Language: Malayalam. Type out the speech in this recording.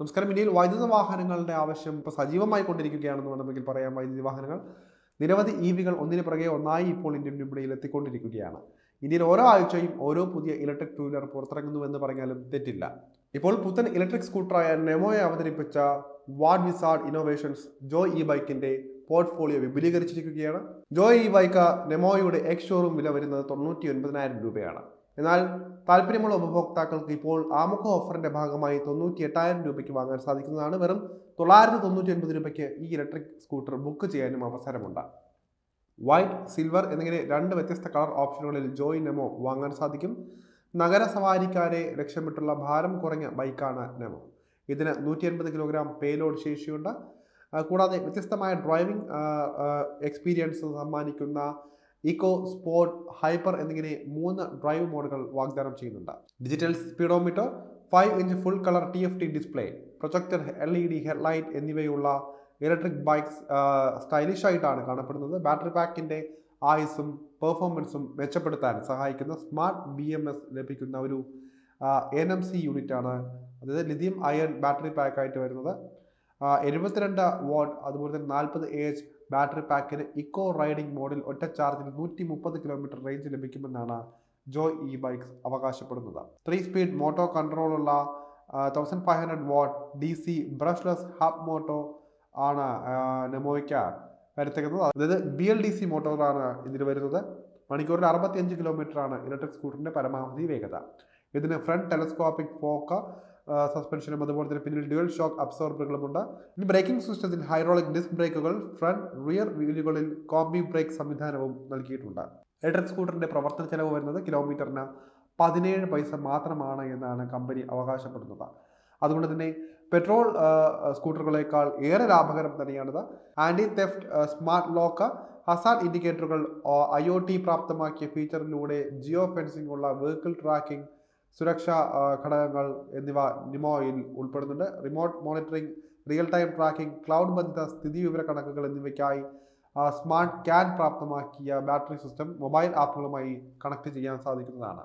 നമസ്കാരം ഇന്ത്യയിൽ വൈദ്യുത വാഹനങ്ങളുടെ ആവശ്യം ഇപ്പോൾ സജീവമായി കൊണ്ടിരിക്കുകയാണെന്ന് വേണമെങ്കിൽ പറയാം. വൈദ്യുതി വാഹനങ്ങൾ നിരവധി ഇ വികൾ ഒന്നിന് പുറകെ ഒന്നായി ഇപ്പോൾ ഇന്ത്യൻ വിപണിയിൽ എത്തിക്കൊണ്ടിരിക്കുകയാണ്. ഇന്ത്യയിൽ ഓരോ ആഴ്ചയും ഓരോ പുതിയ ഇലക്ട്രിക് ടൂ വീലർ പുറത്തിറങ്ങുന്നുവെന്ന് പറഞ്ഞാലും തെറ്റില്ല. ഇപ്പോൾ പുത്തൻ ഇലക്ട്രിക് സ്കൂട്ടറായ നെമോയെ അവതരിപ്പിച്ച Wardwizard Innovations Joy e ബൈക്കിന്റെ പോർട്ട്ഫോളിയോ വിപുലീകരിച്ചിരിക്കുകയാണ്. ജോയ് ഇ ബൈക്ക് നെമോയുടെ എക്സ് ഷോറൂം വില വരുന്നത് തൊണ്ണൂറ്റി ഒൻപതിനായിരം രൂപയാണ്. എന്നാൽ താല്പര്യമുള്ള ഉപഭോക്താക്കൾക്ക് ഇപ്പോൾ ആമുഖ ഓഫറിന്റെ ഭാഗമായി തൊണ്ണൂറ്റി എട്ടായിരം രൂപയ്ക്ക് വാങ്ങാൻ സാധിക്കുന്നതാണ്. വെറും തൊള്ളായിരത്തി തൊണ്ണൂറ്റി ഒൻപത് രൂപയ്ക്ക് ഈ ഇലക്ട്രിക് സ്കൂട്ടർ ബുക്ക് ചെയ്യാനും അവസരമുണ്ട്. വൈറ്റ് സിൽവർ എന്നിങ്ങനെ രണ്ട് വ്യത്യസ്ത കളർ ഓപ്ഷനുകളിൽ ജോയ് നെമോ വാങ്ങാൻ സാധിക്കും. നഗര സവാരിക്കാരെ ലക്ഷ്യമിട്ടുള്ള ഭാരം കുറഞ്ഞ ബൈക്കാണ് നെമോ. ഇതിന് നൂറ്റി എൺപത് കിലോഗ്രാം പേലോഡ് ശേഷിയുണ്ട്. കൂടാതെ വ്യത്യസ്തമായ ഡ്രൈവിംഗ് എക്സ്പീരിയൻസ് സമ്മാനിക്കുന്ന ഇക്കോ സ്പോർട്ട് ഹൈപ്പർ എന്നിങ്ങനെ മൂന്ന് ഡ്രൈവ് മോഡുകൾ വാഗ്ദാനം ചെയ്യുന്നുണ്ട്. Digital speedometer five inch full colour T F T display projector L E D headlight എന്നിവയുള്ള ഇലക്ട്രിക് ബൈക്സ് സ്റ്റൈലിഷ് ആയിട്ടാണ് കാണപ്പെടുന്നത്. ബാറ്ററി പാക്കിന്റെ ആയുസും പെർഫോമൻസും മെച്ചപ്പെടുത്താൻ സഹായിക്കുന്ന സ്മാർട്ട് ബി എം എസ് ലഭിക്കുന്ന ഒരു എൻ എം സി യൂണിറ്റാണ് അതായത് ലിഥിയം അയൺ ബാറ്ററി പാക്കായിട്ട് വരുന്നത്. എഴുപത്തിരണ്ട് വാട്ട് അതുപോലെ തന്നെ നാൽപ്പത് എച്ച് ബാറ്ററി പാക്കിന് ഇക്കോ റൈഡിംഗ് മോഡിൽ ഒറ്റ ചാർജിൽ നൂറ്റി മുപ്പത് കിലോമീറ്റർ റേഞ്ച് ലഭിക്കുമെന്നാണ് ജോയ് ഇ ബൈക്സ് അവകാശപ്പെടുന്നത്. Three speed motor കൺട്രോളുള്ള thousand five hundred watt D C brushless hub motor ആണ് നെമോയ്ക്ക് വരുത്തിക്കുന്നത് അതായത് ബി എൽ ഡി സി മോട്ടോറാണ് ഇതിൽ വരുന്നത്. മണിക്കൂറിൽ അറുപത്തിയഞ്ച് കിലോമീറ്റർ ആണ് ഇലക്ട്രിക് സ്കൂട്ടറിന്റെ പരമാവധി വേഗത. ഇതിന് ഫ്രണ്ട് ടെലസ്കോപ്പിക് ഫോക്ക സസ്പെൻഷനും അതുപോലെ തന്നെ പിന്നിൽ ഡ്യുവൽ ഷോക്ക് അബ്സോർബറുകളുമുണ്ട് ഇനി ബ്രേക്കിംഗ് സിസ്റ്റത്തിൽ ഹൈഡ്രോളിക് ഡിസ്ക് ബ്രേക്കുകൾ ഫ്രണ്ട് റിയർ വീലുകളിൽ കോമ്പി ബ്രേക്ക് സംവിധാനവും നൽകിയിട്ടുണ്ട്. ഇലക്ട്രിക് സ്കൂട്ടറിന്റെ പ്രവർത്തന ചെലവ് വരുന്നത് കിലോമീറ്ററിന് പതിനേഴ് പൈസ മാത്രമാണ് എന്നാണ് കമ്പനി അവകാശപ്പെടുന്നത്. അതുകൊണ്ട് തന്നെ പെട്രോൾ സ്കൂട്ടറുകളേക്കാൾ ഏറെ ലാഭകരം തന്നെയാണിത്. Anti theft smart lock hazard ഇൻഡിക്കേറ്ററുകൾ I O T പ്രാപ്തമാക്കിയ ഫീച്ചറിലൂടെ ജിയോ ഫെൻസിംഗ് ഉള്ള വെഹിക്കിൾ ട്രാക്കിംഗ് സുരക്ഷാ ഘടകങ്ങൾ എന്നിവ നിമോയിൽ ഉൾപ്പെടുന്നുണ്ട്. Remote monitoring real time tracking cloud ബന്ധിത സ്ഥിതി വിവര കണക്കുകൾ എന്നിവയ്ക്കായി സ്മാർട്ട് ക്യാൻ പ്രാപ്തമാക്കിയ ബാറ്ററി സിസ്റ്റം മൊബൈൽ ആപ്പുകളുമായി കണക്ട് ചെയ്യാൻ സാധിക്കുന്നതാണ്.